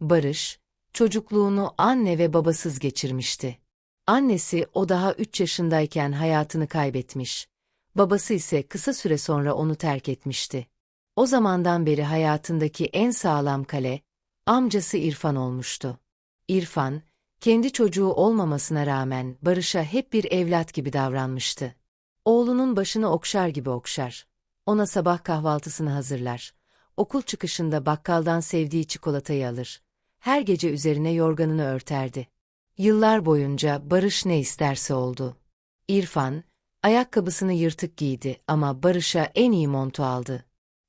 Barış, çocukluğunu anne ve babasız geçirmişti. Annesi o daha 3 yaşındayken hayatını kaybetmiş. Babası ise kısa süre sonra onu terk etmişti. O zamandan beri hayatındaki en sağlam kale, amcası İrfan olmuştu. İrfan, kendi çocuğu olmamasına rağmen Barış'a hep bir evlat gibi davranmıştı. Oğlunun başını okşar gibi okşar. Ona sabah kahvaltısını hazırlar. Okul çıkışında bakkaldan sevdiği çikolatayı alır. Her gece üzerine yorganını örterdi. Yıllar boyunca Barış ne isterse oldu. İrfan, ayakkabısını yırtık giydi ama Barış'a en iyi montu aldı.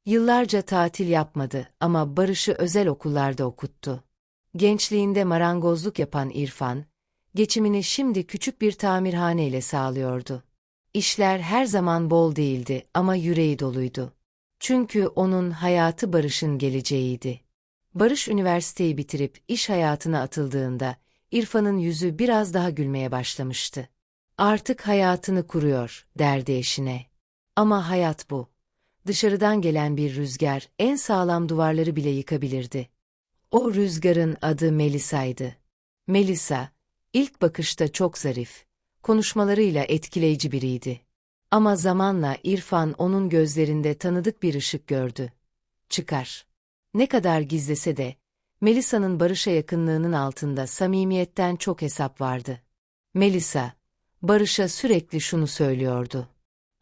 Yıllarca tatil yapmadı ama Barış'ı özel okullarda okuttu. Gençliğinde marangozluk yapan İrfan, geçimini şimdi küçük bir tamirhane ile sağlıyordu. İşler her zaman bol değildi ama yüreği doluydu. Çünkü onun hayatı Barış'ın geleceğiydi. Barış üniversiteyi bitirip iş hayatına atıldığında, İrfan'ın yüzü biraz daha gülmeye başlamıştı. Artık hayatını kuruyor, derdi eşine. Ama hayat bu. Dışarıdan gelen bir rüzgar en sağlam duvarları bile yıkabilirdi. O rüzgarın adı Melisa'ydı. Melisa, ilk bakışta çok zarif, konuşmalarıyla etkileyici biriydi. Ama zamanla İrfan onun gözlerinde tanıdık bir ışık gördü. Çıkar. Ne kadar gizlese de, Melisa'nın Barış'a yakınlığının altında samimiyetten çok hesap vardı. Melisa, Barış'a sürekli şunu söylüyordu.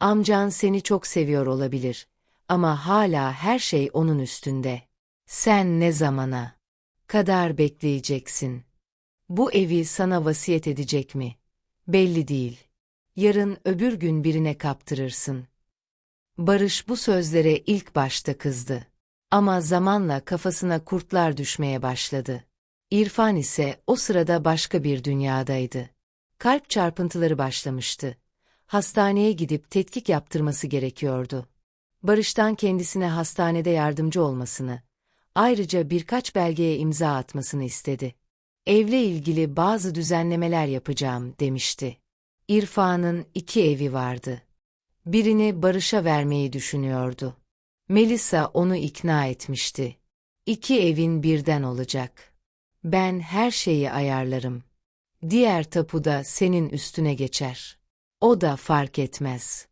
Amcan seni çok seviyor olabilir ama hala her şey onun üstünde. Sen ne zamana kadar bekleyeceksin? Bu evi sana vasiyet edecek mi? Belli değil. Yarın öbür gün birine kaptırırsın. Barış bu sözlere ilk başta kızdı. Ama zamanla kafasına kurtlar düşmeye başladı. İrfan ise o sırada başka bir dünyadaydı. Kalp çarpıntıları başlamıştı. Hastaneye gidip tetkik yaptırması gerekiyordu. Barış'tan kendisine hastanede yardımcı olmasını, ayrıca birkaç belgeye imza atmasını istedi. Evle ilgili bazı düzenlemeler yapacağım demişti. İrfan'ın iki evi vardı. Birini Barış'a vermeyi düşünüyordu. Melisa onu ikna etmişti. İki evin birden olacak. Ben her şeyi ayarlarım. Diğer tapu da senin üstüne geçer. O da fark etmez.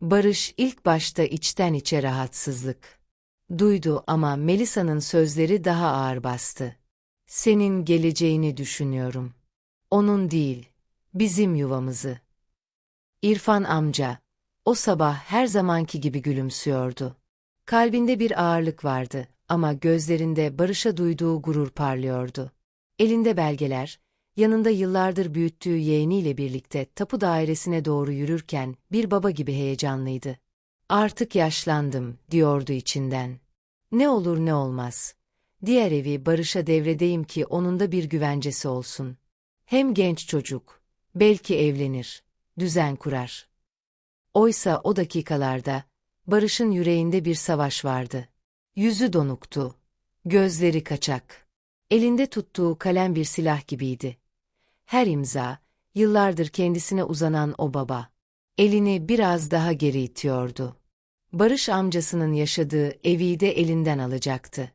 Barış ilk başta içten içe rahatsızlık. Duydu ama Melisa'nın sözleri daha ağır bastı. Senin geleceğini düşünüyorum. Onun değil, bizim yuvamızı. İrfan amca, o sabah her zamanki gibi gülümsüyordu. Kalbinde bir ağırlık vardı ama gözlerinde Barış'a duyduğu gurur parlıyordu. Elinde belgeler, yanında yıllardır büyüttüğü yeğeniyle birlikte tapu dairesine doğru yürürken bir baba gibi heyecanlıydı. Artık yaşlandım, diyordu içinden. Ne olur ne olmaz. Diğer evi Barış'a devredeyim ki onun da bir güvencesi olsun. Hem genç çocuk, belki evlenir, düzen kurar. Oysa o dakikalarda, Barış'ın yüreğinde bir savaş vardı. Yüzü donuktu, gözleri kaçak. Elinde tuttuğu kalem bir silah gibiydi. Her imza, yıllardır kendisine uzanan o baba. Elini biraz daha geri itiyordu. Barış amcasının yaşadığı evi de elinden alacaktı.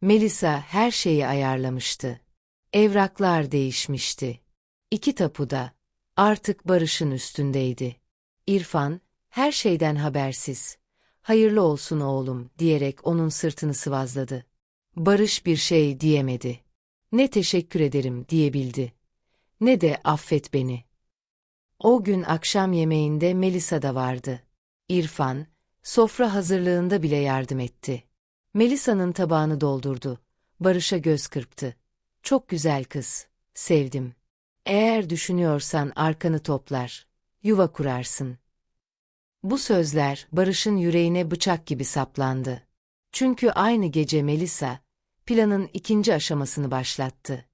Melisa her şeyi ayarlamıştı. Evraklar değişmişti. İki tapuda, artık Barış'ın üstündeydi. İrfan, her şeyden habersiz, hayırlı olsun oğlum diyerek onun sırtını sıvazladı. Barış bir şey diyemedi. Ne teşekkür ederim diyebildi. Ne de affet beni. O gün akşam yemeğinde Melisa da vardı. İrfan, sofra hazırlığında bile yardım etti. Melisa'nın tabağını doldurdu. Barış'a göz kırptı. Çok güzel kız, sevdim. Eğer düşünüyorsan arkanı toplar, yuva kurarsın. Bu sözler Barış'ın yüreğine bıçak gibi saplandı. Çünkü aynı gece Melisa, planın ikinci aşamasını başlattı.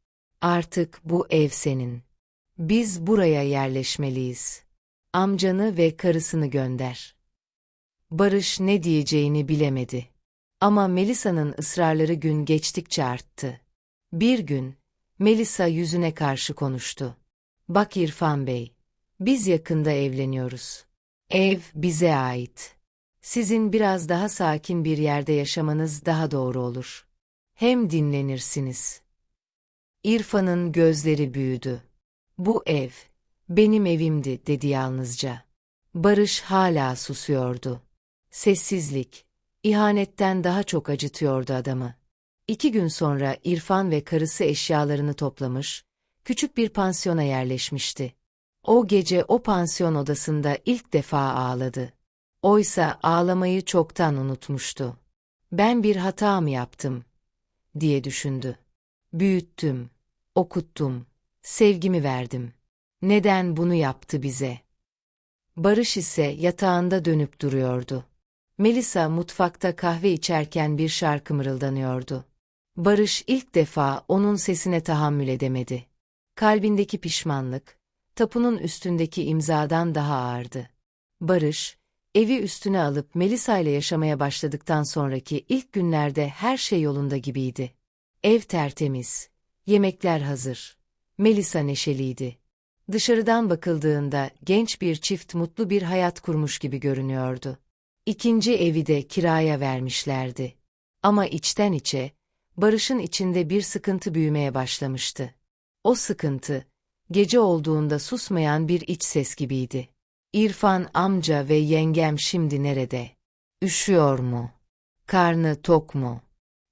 Artık bu ev senin. Biz buraya yerleşmeliyiz. Amcanı ve karısını gönder. Barış ne diyeceğini bilemedi. Ama Melisa'nın ısrarları gün geçtikçe arttı. Bir gün, Melisa yüzüne karşı konuştu. Bak İrfan Bey, biz yakında evleniyoruz. Ev bize ait. Sizin biraz daha sakin bir yerde yaşamanız daha doğru olur. hem dinlenirsiniz. İrfan'ın gözleri büyüdü. Bu ev, benim evimdi dedi yalnızca. Barış hala susuyordu. Sessizlik, ihanetten daha çok acıtıyordu adamı. İki gün sonra İrfan ve karısı eşyalarını toplamış, küçük bir pansiyona yerleşmişti. O gece o pansiyon odasında ilk defa ağladı. Oysa ağlamayı çoktan unutmuştu. Ben bir hata mı yaptım? diye düşündü. Büyüttüm, okuttum, sevgimi verdim. Neden bunu yaptı bize? Barış ise yatağında dönüp duruyordu. Melisa mutfakta kahve içerken bir şarkı mırıldanıyordu. Barış ilk defa onun sesine tahammül edemedi. Kalbindeki pişmanlık, tapunun üstündeki imzadan daha ağırdı. Barış, evi üstüne alıp Melisa ile yaşamaya başladıktan sonraki ilk günlerde her şey yolunda gibiydi. Ev tertemiz, yemekler hazır. Melisa neşeliydi. Dışarıdan bakıldığında genç bir çift mutlu bir hayat kurmuş gibi görünüyordu. İkinci evi de kiraya vermişlerdi. Ama içten içe, Barış'ın içinde bir sıkıntı büyümeye başlamıştı. O sıkıntı, gece olduğunda susmayan bir iç ses gibiydi. İrfan amca ve yengem şimdi nerede? Üşüyor mu? Karnı tok mu?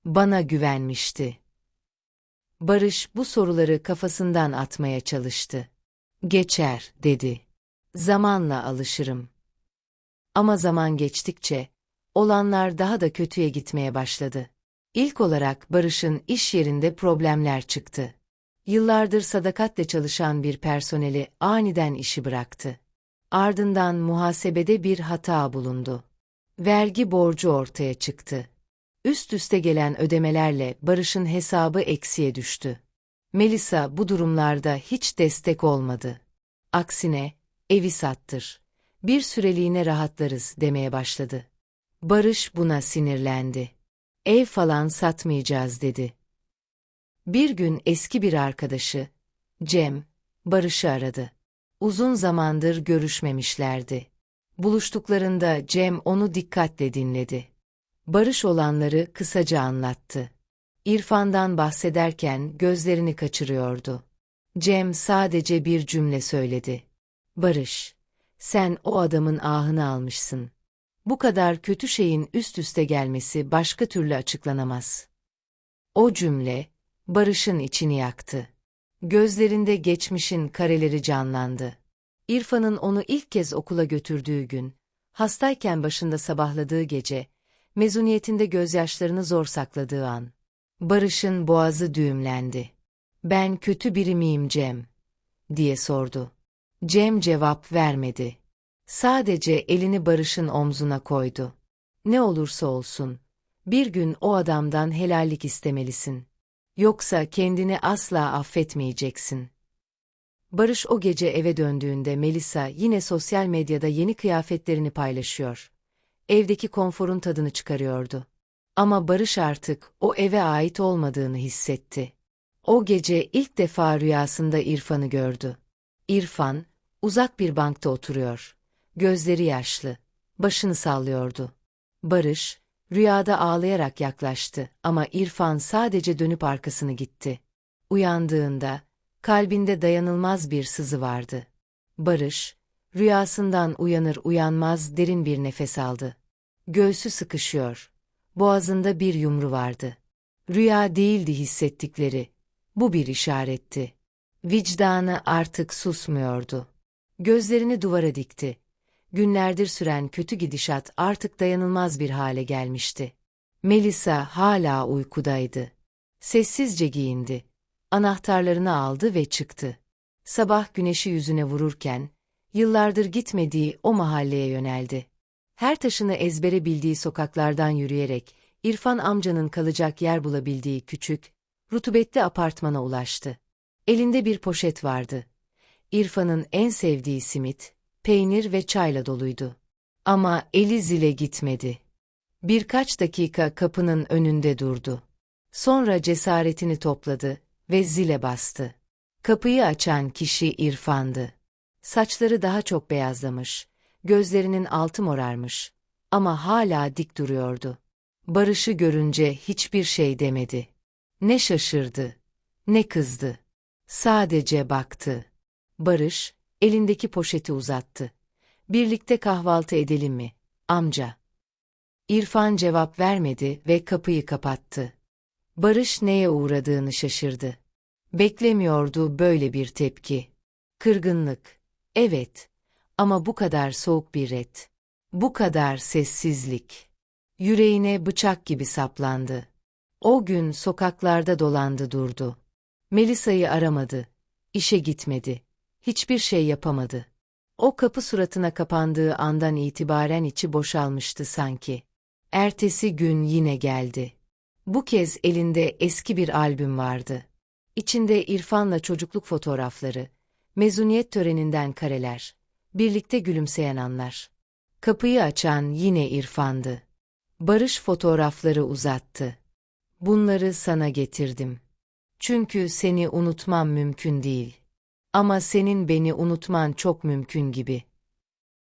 Bana güvenmişti. Barış bu soruları kafasından atmaya çalıştı. Geçer, dedi. Zamanla alışırım. Ama zaman geçtikçe, olanlar daha da kötüye gitmeye başladı. İlk olarak Barış'ın iş yerinde problemler çıktı. Yıllardır sadakatle çalışan bir personeli aniden işi bıraktı. Ardından muhasebede bir hata bulundu. Vergi borcu ortaya çıktı. Üst üste gelen ödemelerle Barış'ın hesabı eksiye düştü. Melisa bu durumlarda hiç destek olmadı. Aksine, evi sattır. Bir süreliğine rahatlarız demeye başladı. Barış buna sinirlendi. Ev falan satmayacağız dedi. Bir gün eski bir arkadaşı, Cem, Barış'ı aradı. Uzun zamandır görüşmemişlerdi. Buluştuklarında Cem onu dikkatle dinledi. Barış olanları kısaca anlattı. İrfan'dan bahsederken gözlerini kaçırıyordu. Cem sadece bir cümle söyledi. Barış, sen o adamın ahını almışsın. Bu kadar kötü şeyin üst üste gelmesi başka türlü açıklanamaz. O cümle, Barış'ın içini yaktı. Gözlerinde geçmişin kareleri canlandı. İrfan'ın onu ilk kez okula götürdüğü gün, hastayken başında sabahladığı gece, mezuniyetinde gözyaşlarını zor sakladığı an. Barış'ın boğazı düğümlendi. Ben kötü biri miyim Cem? diye sordu. Cem cevap vermedi. Sadece elini Barış'ın omzuna koydu. Ne olursa olsun, bir gün o adamdan helallik istemelisin. Yoksa kendini asla affetmeyeceksin. Barış o gece eve döndüğünde Melisa yine sosyal medyada yeni kıyafetlerini paylaşıyor. Evdeki konforun tadını çıkarıyordu. Ama Barış artık o eve ait olmadığını hissetti. O gece ilk defa rüyasında İrfan'ı gördü. İrfan, uzak bir bankta oturuyor. Gözleri yaşlı, başını sallıyordu. Barış, rüyada ağlayarak yaklaştı ama İrfan sadece dönüp arkasını gitti. Uyandığında, kalbinde dayanılmaz bir sızı vardı. Barış, rüyasından uyanır uyanmaz derin bir nefes aldı. Göğsü sıkışıyor. Boğazında bir yumru vardı. Rüya değildi hissettikleri. Bu bir işaretti. Vicdanı artık susmuyordu. Gözlerini duvara dikti. Günlerdir süren kötü gidişat artık dayanılmaz bir hale gelmişti. Melisa hala uykudaydı. Sessizce giyindi. Anahtarlarını aldı ve çıktı. Sabah güneşi yüzüne vururken, yıllardır gitmediği o mahalleye yöneldi. Her taşını ezbere bildiği sokaklardan yürüyerek, İrfan amcanın kalacak yer bulabildiği küçük, rutubetli apartmana ulaştı. Elinde bir poşet vardı. İrfan'ın en sevdiği simit, peynir ve çayla doluydu. Ama eli zile gitmedi. Birkaç dakika kapının önünde durdu. Sonra cesaretini topladı ve zile bastı. Kapıyı açan kişi İrfan'dı. Saçları daha çok beyazlamış, gözlerinin altı morarmış ama hala dik duruyordu. Barış'ı görünce hiçbir şey demedi. Ne şaşırdı, ne kızdı. Sadece baktı. Barış, elindeki poşeti uzattı. Birlikte kahvaltı edelim mi, amca? İrfan cevap vermedi ve kapıyı kapattı. Barış neye uğradığını şaşırdı. Beklemiyordu böyle bir tepki. Kırgınlık. Evet. Ama bu kadar soğuk bir red. Bu kadar sessizlik. Yüreğine bıçak gibi saplandı. O gün sokaklarda dolandı durdu. Melisa'yı aramadı. İşe gitmedi. Hiçbir şey yapamadı. O kapı suratına kapandığı andan itibaren içi boşalmıştı sanki. Ertesi gün yine geldi. Bu kez elinde eski bir albüm vardı. İçinde İrfan'la çocukluk fotoğrafları, mezuniyet töreninden kareler, birlikte gülümseyen anlar. Kapıyı açan yine İrfan'dı. Barış fotoğrafları uzattı. Bunları sana getirdim. Çünkü seni unutmam mümkün değil. Ama senin beni unutman çok mümkün gibi.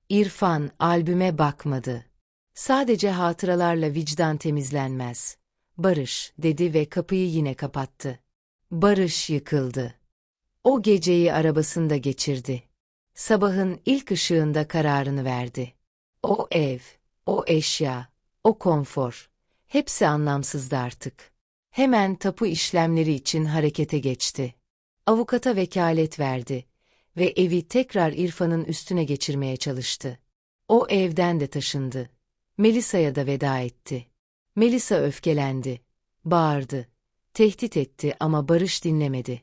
İrfan albüme bakmadı. Sadece hatıralarla vicdan temizlenmez. Barış, dedi ve kapıyı yine kapattı. Barış yıkıldı. O geceyi arabasında geçirdi. Sabahın ilk ışığında kararını verdi. O ev, o eşya, o konfor, hepsi anlamsızdı artık. Hemen tapu işlemleri için harekete geçti. Avukata vekalet verdi ve evi tekrar İrfan'ın üstüne geçirmeye çalıştı. O evden de taşındı. Melisa'ya da veda etti. Melisa öfkelendi, bağırdı, tehdit etti ama Barış dinlemedi.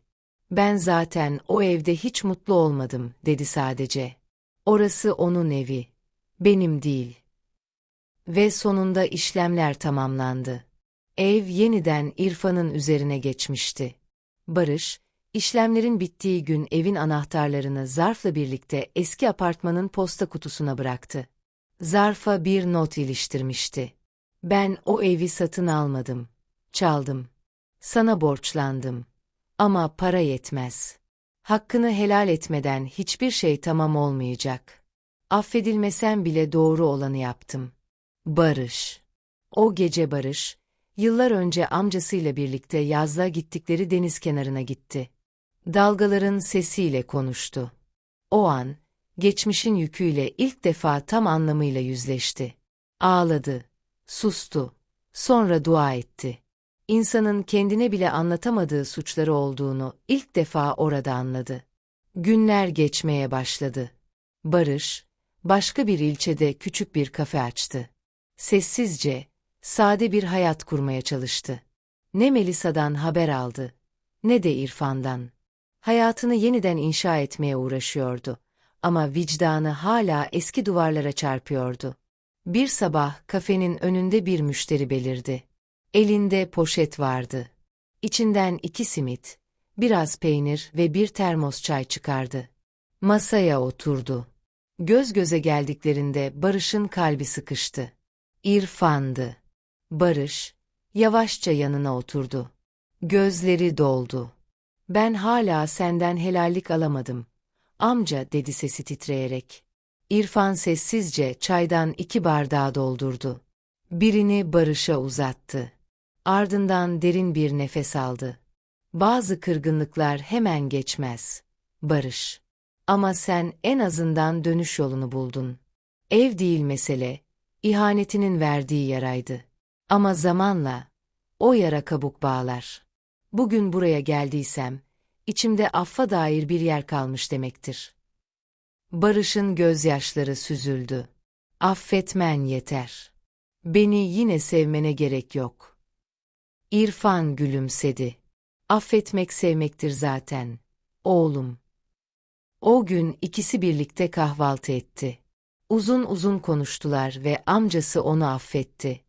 Ben zaten o evde hiç mutlu olmadım, dedi sadece. Orası onun evi, benim değil. Ve sonunda işlemler tamamlandı. Ev yeniden İrfan'ın üzerine geçmişti. Barış, işlemlerin bittiği gün evin anahtarlarını zarfla birlikte eski apartmanın posta kutusuna bıraktı. Zarfa bir not iliştirmişti. Ben o evi satın almadım. Çaldım. Sana borçlandım. Ama para yetmez. Hakkını helal etmeden hiçbir şey tamam olmayacak. Affedilmesem bile doğru olanı yaptım. Barış. O gece Barış, yıllar önce amcasıyla birlikte yazlığa gittikleri deniz kenarına gitti. Dalgaların sesiyle konuştu. O an, geçmişin yüküyle ilk defa tam anlamıyla yüzleşti. Ağladı, sustu, sonra dua etti. İnsanın kendine bile anlatamadığı suçları olduğunu ilk defa orada anladı. Günler geçmeye başladı. Barış, başka bir ilçede küçük bir kafe açtı. Sessizce, sade bir hayat kurmaya çalıştı. Ne Melisa'dan haber aldı, ne de İrfan'dan. Hayatını yeniden inşa etmeye uğraşıyordu. Ama vicdanı hala eski duvarlara çarpıyordu. Bir sabah kafenin önünde bir müşteri belirdi. Elinde poşet vardı. İçinden iki simit, biraz peynir ve bir termos çay çıkardı. Masaya oturdu. Göz göze geldiklerinde Barış'ın kalbi sıkıştı. İrfan'dı. Barış, yavaşça yanına oturdu. Gözleri doldu. Ben hala senden helallik alamadım. Amca dedi sesi titreyerek. İrfan sessizce çaydan iki bardağı doldurdu. Birini Barış'a uzattı. Ardından derin bir nefes aldı. Bazı kırgınlıklar hemen geçmez. Barış. Ama sen en azından dönüş yolunu buldun. Ev değil mesele, ihanetinin verdiği yaraydı. Ama zamanla, o yara kabuk bağlar. Bugün buraya geldiysem, içimde affa dair bir yer kalmış demektir. Barış'ın gözyaşları süzüldü. Affetmen yeter. Beni yine sevmene gerek yok. İrfan gülümsedi. Affetmek sevmektir zaten. Oğlum. O gün ikisi birlikte kahvaltı etti. Uzun uzun konuştular ve amcası onu affetti.